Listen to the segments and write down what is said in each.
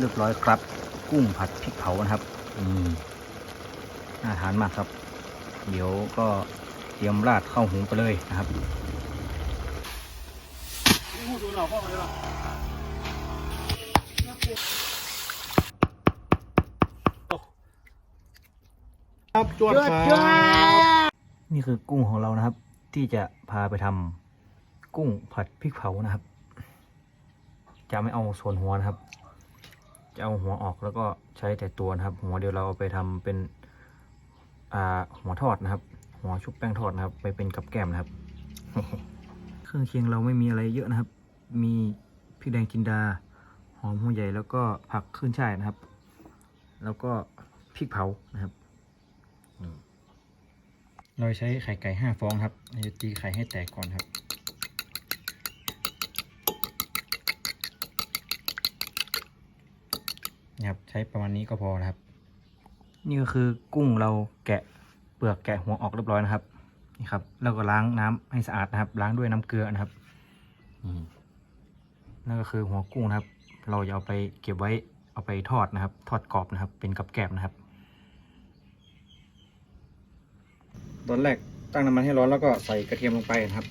เรียบร้อยครับ กุ้งผัดพริกเผานะครับ อืมน่าทานมากครับ เดี๋ยวก็เตรียมราดข้าวหุงไปเลยนะครับครับจวดครับนี่คือกุ้งของเรานะครับ ที่จะพาไปทำกุ้งผัดพริกเผานะครับ จะไม่เอาส่วนหัวนะครับ จะเอาหัวออกแล้วก็ใช้แต่ตัวนะครับ หัวเดี๋ยวเราเอาไปทำเป็นอ่าหัวทอดนะครับ หัวชุบแป้งทอดนะครับ ไปเป็นกับแกล้มนะครับ เครื่องเคียงเราไม่มีอะไรเยอะนะครับ มีพริกแดงจินดา หอมหัวใหญ่แล้วก็ผักขึ้นช่ายนะครับ แล้วก็พริกเผานะครับเราใช้ไข่ไก่ห้าฟองครับเราจะตีไข่ให้แตกก่อนครับ นี่ครับ ใช้ประมาณนี้ก็พอนะครับ นี่ก็คือกุ้งเราแกะเปลือกแกะหัวออกเรียบร้อยนะครับนี่ครับ แล้วก็ล้างน้ำให้สะอาดนะครับ ล้างด้วยน้ำเกลือนะครับนี่นั่นก็คือหัวกุ้งนะครับ เราจะเอาไปเก็บไว้เอาไปทอดนะครับ ทอดกรอบนะครับ เป็นกับแกล้มนะครับ ตอนแรกตั้งน้ำมันให้ร้อนแล้วก็ใส่กระเทียมลงไปนะครับ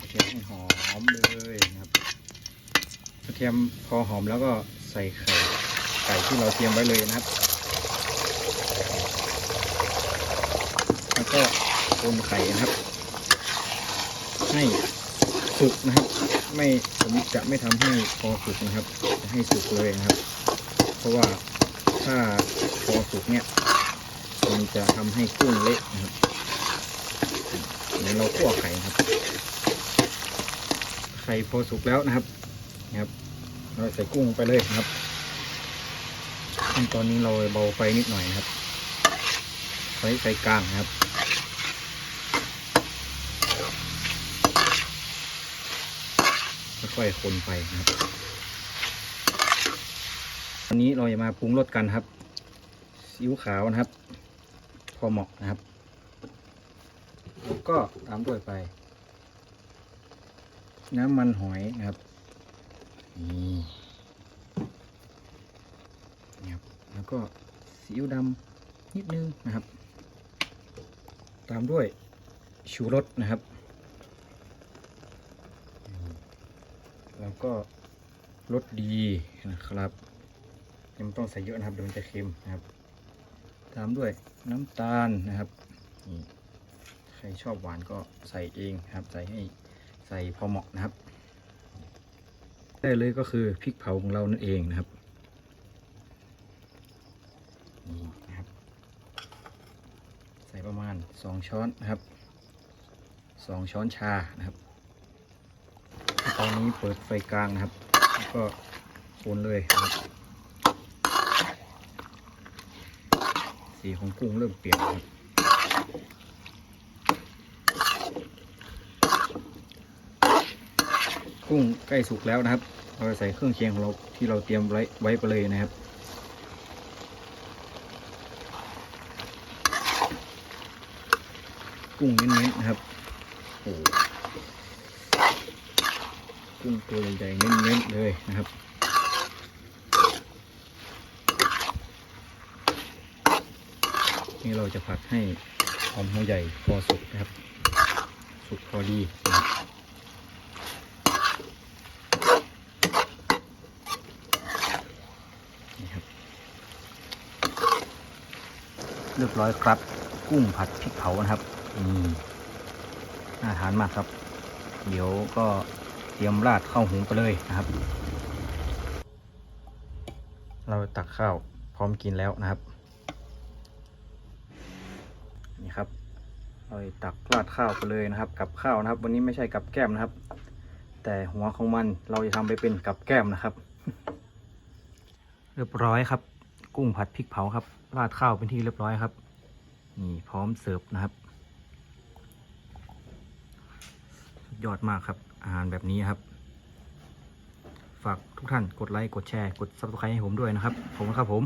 กระเทียมให้หอมเลยนะครับกระ เทียมพอหอมแล้วก็ใส่ไข่ไก่ที่เราเตรียมไว้เลยนะครับ แล้วก็คนไข่นะครับ ให้สุกนะครับ ไม่ผมจะไม่ทำให้พอสุกนะครับ จะให้สุกเลยนะครับ เพราะว่าถ้าพอสุกเนี่ยมันจะทำให้กุ้งเละนะครับเดี๋ยวเราคั่วไข่ครับ ไข่พอสุกแล้วนะครับ นะครับเราใส่กุ้งไปเลยครับขั้นตอนนี้เราเบาไฟนิดหน่อยครับไฟไฟกลางครับค่อยๆคนไปครับวันนี้เราจะมาปรุงรสกันครับซีอิ๊วขาวนะครับ พอเหมาะนะครับ แล้วก็ตามด้วยไป น้ำมันหอยนะครับ นี่ครับแล้วก็ซีอิ๊วดำนิดนึงนะครับ ตามด้วยชูรสนะครับ แล้วก็รสดีนะครับยังต้องใส่เยอะนะครับเดี๋ยวมันจะเค็มนะครับ ตามด้วยน้ำตาลนะครับใครชอบหวานก็ใส่เองครับ ใส่ให้ใส่พอเหมาะนะครับ ได้เลยก็คือพริกเผาของเรานั่นเองนะครับนี่นะครับ ใส่ประมาณสองช้อนนะครับสองช้อนชานะครับตอนนี้เปิดไฟกลางนะครับ แล้วก็คนเลยครับสีของกุ้งเริ่มเปลี่ยนครับ กุ้งใกล้สุกแล้วนะครับ เราจะใส่เครื่องเคียงของเราที่เราเตรียมไว้ไว้ไปเลยนะครับ กุ้งเน้นๆนะครับโอ้กุ้งตัวใหญ่ๆเน้นๆเลยนะครับนี่เราจะผัดให้หอมหัวใหญ่พอสุกนะครับ สุกพอดีนะครับนี่ครับ เรียบร้อยครับ กุ้งผัดพริกเผานะครับอืมน่าทานมากครับ เดี๋ยวก็เตรียมราดข้าวหุงไปเลยนะครับ เราตักข้าวพร้อมกินแล้วนะครับ นี่ครับเราตักราดข้าวไปเลยนะครับ กับข้าวนะครับ วันนี้ไม่ใช่กับแก้มนะครับ แต่หัวของมันเราจะทำไปเป็นกับแก้มนะครับ เรียบร้อยครับ กุ้งผัดพริกเผาครับ ราดข้าวเป็นที่เรียบร้อยครับ นี่พร้อมเสิร์ฟนะครับยอดมากครับ อาหารแบบนี้ครับ ฝากทุกท่านกดไลค์ กดแชร์ กด subscribe ให้ผมด้วยนะครับ ผมครับผม